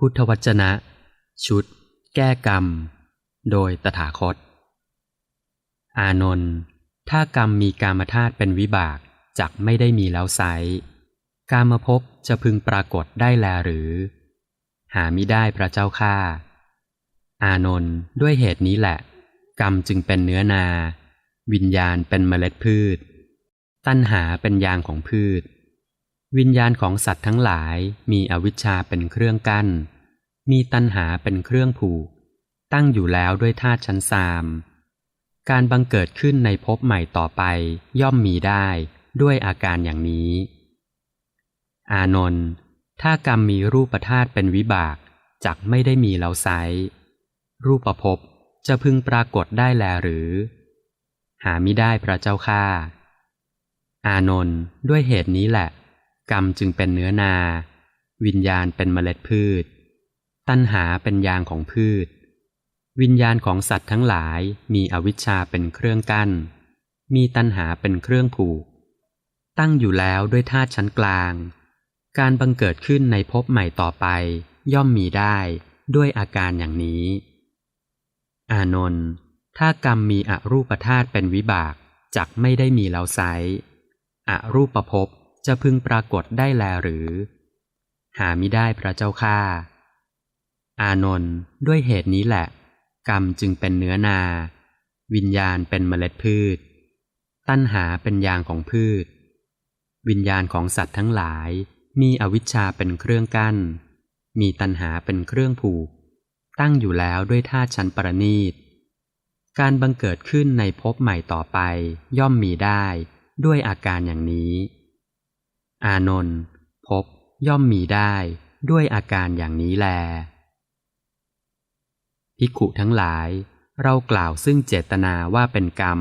พุทธวจนะ ชุด แก้กรรม โดยตถาคต อานนท์ถ้ากรรมมีกามธาตุเป็นวิบากจักไม่ได้มีแล้วไซกามภพจะพึงปรากฏได้แลหรือ หามิได้พระเจ้าข้าอานนท์ด้วยเหตุนี้แหละ กรรมจึงเป็นเนื้อนา วิญญาณเป็นเมล็ดพืช ตัณหาเป็นยางของพืช วิญญาณของสัตว์ทั้งหลายมีอวิชชาเป็นเครื่องกั้น มีตัณหาเป็นเครื่องผูก ตั้งอยู่แล้วด้วยธาตุชั้นสาม การบังเกิดขึ้นในภพใหม่ต่อไปย่อมมีได้ด้วยอาการอย่างนี้ อานนท์ถ้ากรรมมีรูปธาตุเป็นวิบากจักไม่ได้มีแล้วไซรูปภพจะพึงปรากฏได้แลหรือ หามิได้พระเจ้าข้าอานนท์ด้วยเหตุนี้แหละ กรรมจึงเป็นเนื้อนา วิญญาณเป็นเมล็ดพืช ตัณหาเป็นยางของพืช วิญญาณของสัตว์ทั้งหลายมีอวิชชาเป็นเครื่องกั้น มีตัณหาเป็นเครื่องผูก ตั้งอยู่แล้วด้วยธาตุชั้นกลาง การบังเกิดขึ้นในภพใหม่ต่อไป ย่อมมีได้ด้วยอาการอย่างนี้ อานนท์ถ้ากรรมมีอรูปธาตุเป็นวิบากจักไม่ได้มีแล้วไซอรูปภพ จะพึงปรากฏได้แลหรือ หามิได้พระเจ้าข้าอานนท์ด้วยเหตุนี้แหละ กรรมจึงเป็นเนื้อนา วิญญาณเป็นเมล็ดพืช ตัณหาเป็นยางของพืช วิญญาณของสัตว์ทั้งหลาย มีอวิชชาเป็นเครื่องกั้น มีตัณหาเป็นเครื่องผูก ตั้งอยู่แล้วด้วยธาชั้นปรณีต การบังเกิดขึ้นในภพใหม่ต่อไปย่อมมีได้ด้วยอาการอย่างนี้ อานนท์พบย่อมมีได้ด้วยอาการอย่างนี้แล ภิกขุทั้งหลาย เรากล่าวซึ่งเจตนาว่าเป็นกรรม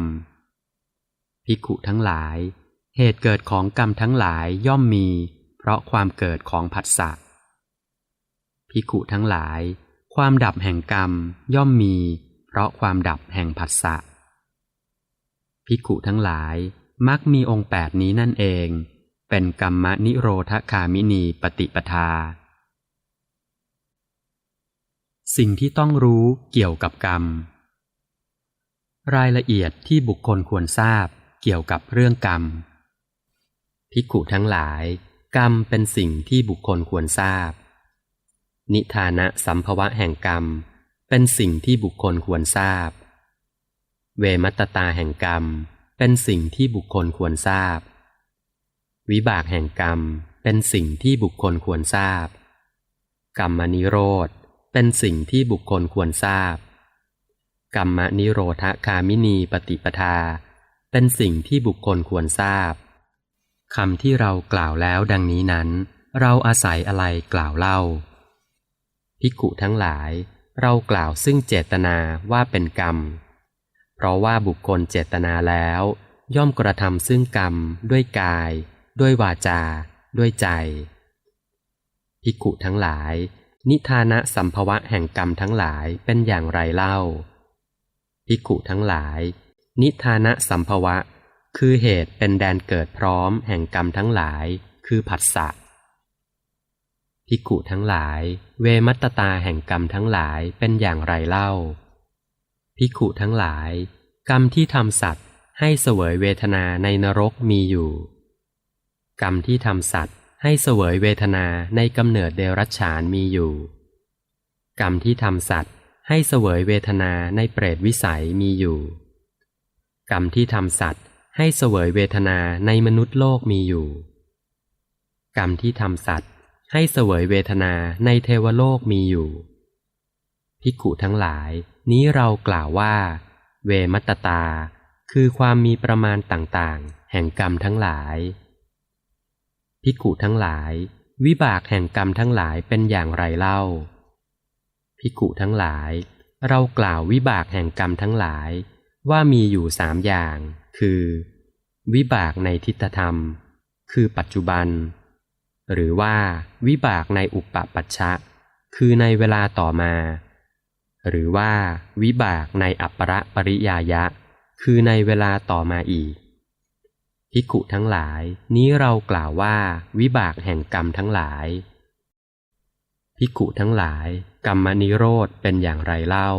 ภิกขุทั้งหลาย เหตุเกิดของกรรมทั้งหลายย่อมมี เพราะความเกิดของผัสสะ ภิกขุทั้งหลาย ความดับแห่งกรรมย่อมมี เพราะความดับแห่งผัสสะ ภิกขุทั้งหลายมักมีองค์แปดนี้นั่นเอง เป็นกรรมนิโรธคามินีปฏิปทา สิ่งที่ต้องรู้เกี่ยวกับกรรม รายละเอียดที่บุคคลควรทราบเกี่ยวกับเรื่องกรรมภิกขุทั้งหลาย กรรมเป็นสิ่งที่บุคคลควรทราบ นิทานะสัมภวะแห่งกรรม เป็นสิ่งที่บุคคลควรทราบ เวมัตตาแห่งกรรม เป็นสิ่งที่บุคคลควรทราบ วิบากแห่งกรรมเป็นสิ่งที่บุคคลควรทราบ กรรมนิโรธเป็นสิ่งที่บุคคลควรทราบ กรรมนิโรธคามินีปฏิปทา เป็นสิ่งที่บุคคลควรทราบคำที่เรากล่าวแล้วดังนี้นั้น เราอาศัยอะไรกล่าวเล่าภิกขุทั้งหลาย เรากล่าวซึ่งเจตนาว่าเป็นกรรม เพราะว่าบุคคลเจตนาแล้ว ย่อมกระทำซึ่งกรรมด้วยกาย ด้วยวาจา ด้วยใจภิกขุทั้งหลาย นิทานะสัมภวะแห่งกรรมทั้งหลายเป็นอย่างไรเล่าภิกขุทั้งหลาย นิทานะสัมภวะ คือเหตุเป็นแดนเกิดพร้อมแห่งกรรมทั้งหลาย คือผัสสะภิกขุทั้งหลาย เวมัตตาแห่งกรรมทั้งหลายเป็นอย่างไรเล่าภิกขุทั้งหลาย กรรมที่ทำสัตว์ให้เสวยเวทนาในนรกมีอยู่ กรรมที่ทำสัตว์ให้เสวยเวทนาในกำเนิดเดรัจฉานมีอยู่ กรรมที่ทำสัตว์ให้เสวยเวทนาในเปรตวิสัยมีอยู่ กรรมที่ทำสัตว์ให้เสวยเวทนาในมนุษย์โลกมีอยู่ กรรมที่ทำสัตว์ให้เสวยเวทนาในเทวโลกมีอยู่ภิกุทั้งหลาย นี้เรากล่าวว่า เวมัตตา คือความมีประมาณต่างๆ แห่งกรรมทั้งหลาย ภิกขุทั้งหลาย วิบากแห่งกรรมทั้งหลายเป็นอย่างไรเล่า ภิกขุทั้งหลาย เรากล่าววิบากแห่งกรรมทั้งหลาย ว่ามีอยู่สามอย่าง คือ วิบากในทิฏฐธรรม คือปัจจุบัน หรือว่าวิบากในอุปปัชชะ คือในเวลาต่อมา หรือว่าวิบากในอัปปรปริยายะ คือในเวลาต่อมาอีก ภิกขุทั้งหลาย นี้เรากล่าวว่าวิบากแห่งกรรมทั้งหลาย ภิกขุทั้งหลาย กรรมนิโรธเป็นอย่างไรเล่า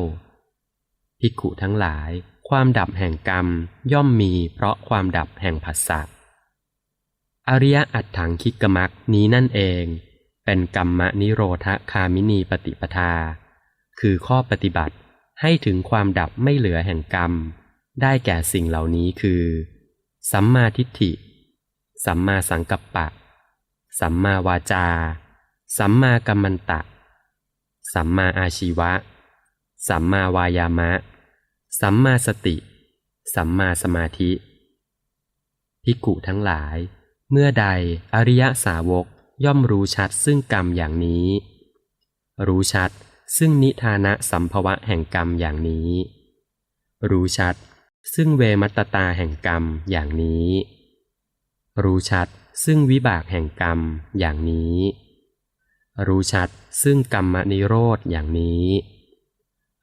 ภิกขุทั้งหลาย ความดับแห่งกรรมย่อมมีเพราะความดับแห่งผัสสะอริยอัตถังคิกมักนี้นั่นเอง เป็นกรรมนิโรธคามินีปฏิปทา คือข้อปฏิบัติให้ถึงความดับไม่เหลือแห่งกรรม ได้แก่สิ่งเหล่านี้คือ สัมมาทิฏฐิ สัมมาสังกัปปะ สัมมาวาจา สัมมากัมมันตะ สัมมาอาชีวะ สัมมาวายามะ สัมมาสติ สัมมาสมาธิภิกขุทั้งหลาย เมื่อใดอริยสาวกย่อมรู้ชัดซึ่งกรรมอย่างนี้ รู้ชัดซึ่งนิทานะสัมภวะแห่งกรรมอย่างนี้ รู้ชัด ซึ่งเวมัตตตาแห่งกรรมอย่างนี้ รู้ชัดซึ่งวิบากแห่งกรรมอย่างนี้ รู้ชัดซึ่งกรรมนิโรธอย่างนี้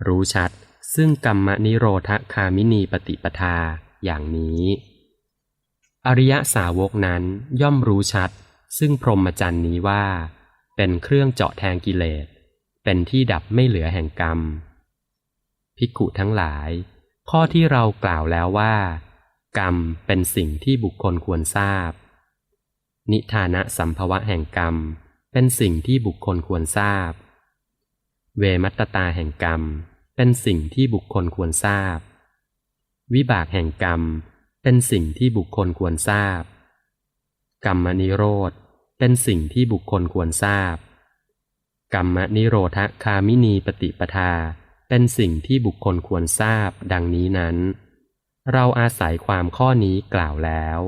รู้ชัดซึ่งกรรมนิโรธคามินีปฏิปทาอย่างนี้ อริยสาวกนั้นย่อมรู้ชัด ซึ่งพรหมจรรย์นี้ว่า เป็นเครื่องเจาะแทงกิเลส เป็นที่ดับไม่เหลือแห่งกรรม ภิกขุทั้งหลาย ข้อที่เรากล่าวแล้วว่า กรรมเป็นสิ่งที่บุคคลควรทราบ นิทานะสัมภวะแห่งกรรม เป็นสิ่งที่บุคคลควรทราบ เวมัตตตาแห่งกรรม เป็นสิ่งที่บุคคลควรทราบ วิบากแห่งกรรม เป็นสิ่งที่บุคคลควรทราบ กรรมนิโรธ เป็นสิ่งที่บุคคลควรทราบ กรรมนิโรธคามินีปฏิปทา เป็นสิ่งที่บุคคลควรทราบดังนี้นั้น เราอาศัยความข้อนี้กล่าวแล้ว